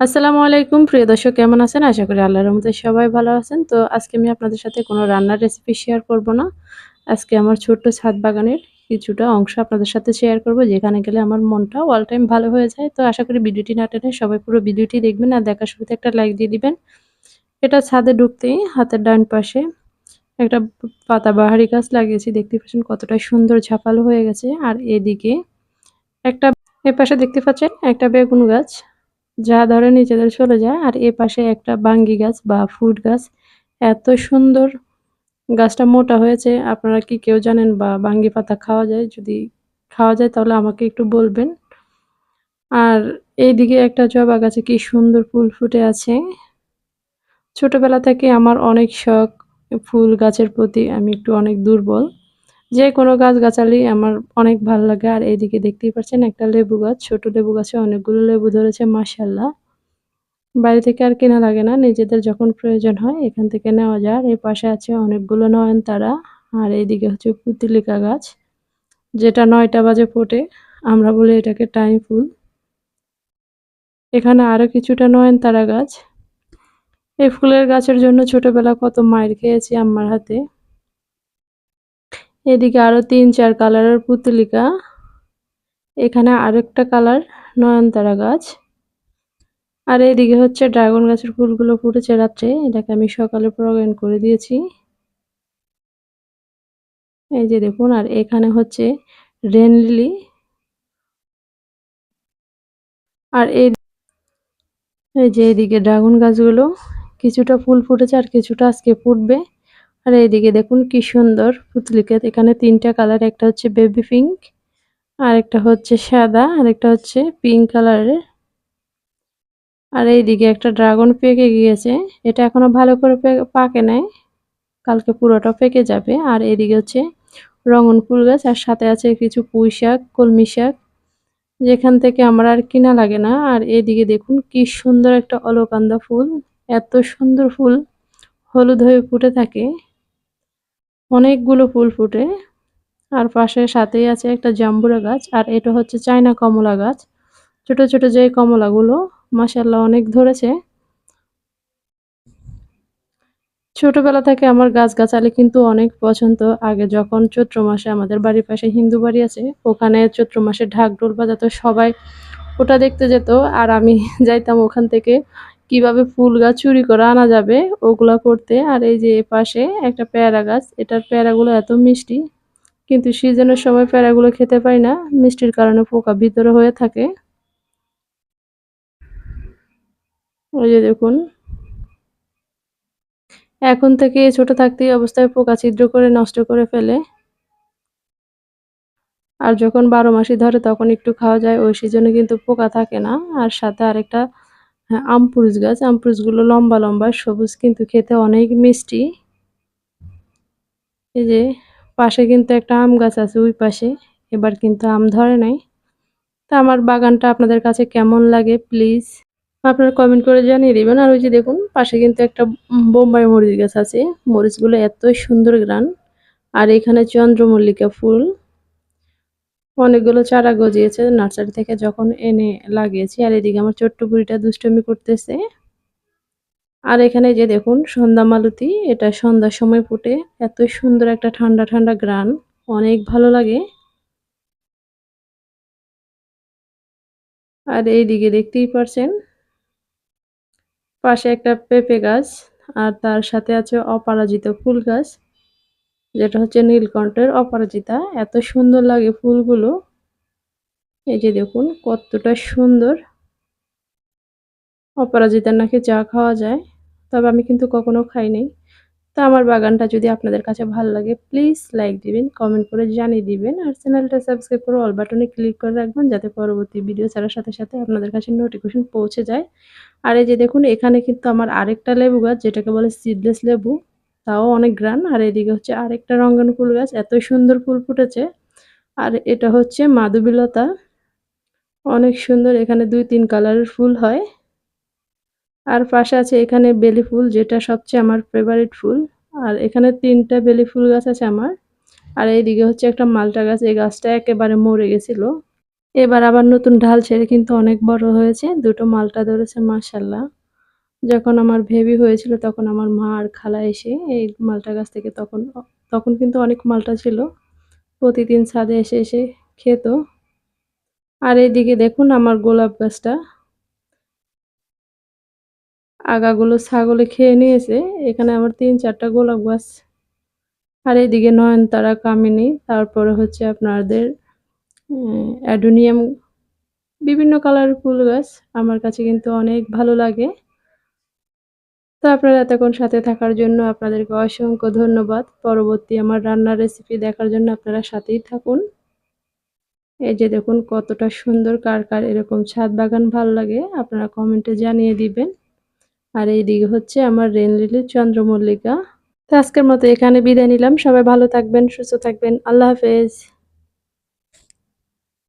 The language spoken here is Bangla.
আসসালামু আলাইকুম প্রিয় দর্শক, কেমন আছেন? আশা করি আল্লাহর রহমতে সবাই ভালো আছেন। তো আজকে আমি আপনাদের সাথে কোনো রান্নার রেসিপি শেয়ার করব না। আজকে আমার ছোট্ট ছাদ বাগানের কিছুটা অংশ আপনাদের সাথে শেয়ার করব, যেখানে গেলে আমার মনটা অল টাইম ভালো হয়ে যায়। তো আশা করি ভিডিওটি না টেনে সবাই পুরো ভিডিওটি দেখবেন আর দেখার শুরুতে একটা লাইক দিয়ে দিবেন। এটা ছাদে ঢুকতেই হাতের ডান পাশে একটা পাতা বাহারি গাছ লাগিয়েছি। দেখতে পাচ্ছেন কতটা সুন্দর ঝাপালো হয়ে গেছে। আর এদিকে একটা এপাশে দেখতে পাচ্ছেন একটা বেগুন গাছ যা ধরে নিজেদের চলে যায়, আর এ পাশে একটা বাঙ্গি গাছ বা ফুড গাছ। এত সুন্দর গাছটা মোটা হয়েছে, আপনারা কি কেউ জানেন বা বাঙ্গি পাতা খাওয়া যায়? যদি খাওয়া যায় তাহলে আমাকে একটু বলবেন। আর এইদিকে একটা জবা গাছে কি সুন্দর ফুল ফুটে আছে। ছোটবেলা থেকে আমার অনেক শখ ফুল গাছের প্রতি, আমি একটু অনেক দুর্বল। যে কোনো গাছ-গাছালি আমার অনেক ভালো লাগে। আর এইদিকে দেখতেই পাচ্ছেন একটা লেবু গাছ, ছোট লেবু গাছে অনেকগুলো লেবু ধরেছে মাশাল্লাহ বাইরে থেকে আর কেনা লাগে না, নিজেদের যখন প্রয়োজন হয় এখান থেকে নেওয়া যায়। এই পাশে আছে অনেকগুলো নয়নতারা, আর এইদিকে হচ্ছে পুতিলিকা গাছ, যেটা নয়টা বাজে ফোটে, আমরা বলি এটাকে টাইম ফুল। এখানে আরও কিছুটা নয়নতারা গাছ। এই ফুলের গাছের জন্য ছোটবেলা কত মায়ের খেয়েছি আমার হাতে। এদিকে আরও তিন, চার কালারের পুতুলিকা। এখানে আরেকটা কালার, নয়নতারা গাছ। আর এইদিকে হচ্ছে ড্রাগন গাছের ফুলগুলো ফুটেছে রাত্রে, এটাকে আমি সকালে প্রগান করে দিয়েছি। এই যে দেখুন, আর এখানে হচ্ছে রেন লিলি। আর এই যে এইদিকে ড্রাগন গাছগুলো, কিছুটা ফুল ফুটেছে আর কিছুটা আজকে ফুটবে। আর এইদিকে দেখুন কি সুন্দর পুতলিকে। এখানে তিনটা কালার, একটা হচ্ছে বেবি পিঙ্ক আর একটা হচ্ছে সাদা, আর একটা হচ্ছে পিঙ্ক কালারের আর এইদিকে একটা ড্রাগন পেকে গিয়েছে। এটা এখনও ভালো করে পাকে নাই। কালকে পুরোটা পেকে যাবে। আর এদিকে হচ্ছে রঙন ফুল গাছ, আর সাথে আছে কিছু পুঁই শাক, কলমি শাক, যেখান থেকে আমার আর কিনা লাগে না। আর এদিকে দেখুন কি সুন্দর একটা অলকান্দা ফুল। এত সুন্দর ফুল। হলুদ হয়ে ফুটে থাকে। অনেকগুলো ফুল ফুটে। আর পাশে সাথেই আছে একটা জাম্বুরা গাছ, আর এটা হচ্ছে চায়না কমলা গাছ। ছোট ছোট যে কমলাগুলো মাসাল্লাহ অনেক ধরেছে। ছোটবেলা থেকে আমার গাছগাছালি কিন্তু অনেক পছন্দ। আগে যখন চৈত্র মাসে আমাদের বাড়ির পাশে হিন্দু বাড়ি আছে, ওখানে চৈত্র মাসে ঢাক ঢোল বাজাতো সবাই। ওটা দেখতে যেত, আর আমি যাইতাম ওখান থেকে কীভাবে ফুল গাছ চুরি করে আনা যাবে, ওগুলা করতে। আর এই যে পাশে একটা পেয়ারা গাছ, এটার পেয়ারাগুলো এত মিষ্টি, কিন্তু সিজনের সময় পেয়ারাগুলো খেতে পাই না। মিষ্টির কারণে পোকা ভিতরে হয়ে থাকে। ওই যে দেখুন। এখন থেকে ছোট থাকতেই অবস্থায় পোকা ছিদ্র করে নষ্ট করে ফেলে। আর যখন বারো মাসি ধরে তখন একটু খাওয়া যায়, ওই সিজনে কিন্তু পোকা থাকে না। আর সাথে আরেকটা হ্যাঁ আমপুরুষ গাছ। আমপুরুষগুলো লম্বা লম্বা, সবুজ কিন্তু খেতে অনেক মিষ্টি। এই যে পাশে কিন্তু একটা আম গাছ আছে ওই পাশে। এবার কিন্তু আম ধরে নাই। তা আমার বাগানটা আপনাদের কাছে কেমন লাগে প্লিজ? আপনারা কমেন্ট করে জানিয়ে দেবেন। আর ওই যে দেখুন, পাশে কিন্তু একটা বোম্বাই মরিচ গাছ আছে। মরিচগুলো এত সুন্দর গ্রান। আর এখানে চন্দ্রমল্লিকা ফুল। অনেকগুলো চারা গজিয়েছে নার্সারি থেকে যখন এনে লাগিয়েছি, আর এদিকে আমার ছোট্ট বুড়িটা দুষ্টমি করতেছে। আর এখানে যে দেখুন, সন্ধ্যা মালতি, এটা সন্ধ্যার সময় ফুটে, এত সুন্দর একটা ঠান্ডা ঠান্ডা গ্রান, অনেক ভালো লাগে। আর এইদিকে দেখতেই পারছেন, পাশে একটা পেঁপে গাছ, আর তার সাথে আছে অপরাজিত ফুল গাছ। যেটা হচ্ছে নীলকণ্ঠের অপরাজিতা। এত সুন্দর লাগে ফুলগুলো। এই যে দেখুন, কতটা সুন্দর। অপরাজিতার নাকি চা খাওয়া যায়, তবে আমি কিন্তু কখনো খাইনি তো আমার বাগানটা যদি আপনাদের কাছে ভালো লাগে প্লিজ লাইক দিবেন কমেন্ট করে জানিয়ে দিবেন, আর চ্যানেলটা সাবস্ক্রাইব করে অল বাটনে ক্লিক করে রাখবেন, যাতে পরবর্তী ভিডিও ছাড়ার সাথে সাথে আপনাদের কাছে নোটিফিকেশন পৌঁছে যায়। আর এই যে দেখুন, এখানে কিন্তু আমার আরেকটা লেবু গাছ, যেটাকে বলে সিডলেস লেবু। তাও অনেক গ্রান। আর এদিকে হচ্ছে আরেকটা রঙ্গন ফুল গাছ, এত সুন্দর ফুল ফুটেছে। আর এটা হচ্ছে মাধবীলতা। অনেক সুন্দর, এখানে দুই তিন কালারের ফুল হয়। আর পাশে আছে এখানে বেলি ফুল, যেটা সবচেয়ে আমার ফেভারিট ফুল। আর এখানে তিনটা বেলি ফুল গাছ আছে আমার। আর এইদিকে হচ্ছে একটা মালটা গাছ, এই গাছটা একেবারে মরে গেছিল। এবার আবার নতুন ঢাল ছেড়ে কিন্তু অনেক বড় হয়েছে। দুটো মালটা ধরেছে মাশাআল্লাহ। যখন আমার বেবি হয়েছিল তখন আমার মা আর খালা এসে এই মালটা গাছ থেকে তখন তখন কিন্তু অনেক মালটা ছিল। প্রতিদিন ছাদে এসে, এসে খেত। আর এইদিকে দেখুন আমার গোলাপ গাছটা। আগাগুলো ছাগলে খেয়ে নিয়েছে। এখানে আমার তিন চারটা গোলাপ গাছ। আর এইদিকে নয়নতারা, কামিনী, তারপরে হচ্ছে আপনাদের অ্যাডোনিয়াম বিভিন্ন কালার ফুল গাছ আমার কাছে কিন্তু অনেক ভালো লাগে। তো আপনারা এতক্ষণ সাথে থাকার জন্য আপনাদেরকে অসংখ্য ধন্যবাদ। পরবর্তী আমার রান্নার রেসিপি দেখার জন্য আপনারা সাথেই থাকুন। এই যে দেখুন কতটা সুন্দর কার, কার এরকম ছাদ বাগান ভালো লাগে আপনারা কমেন্টে জানিয়ে দিবেন। আর এইদিকে হচ্ছে আমার রেন লিলি চন্দ্রমল্লিকা। তো আজকের মতো এখানে বিদায় নিলাম। সবাই ভালো থাকবেন, সুস্থ থাকবেন। আল্লাহ হাফেজ।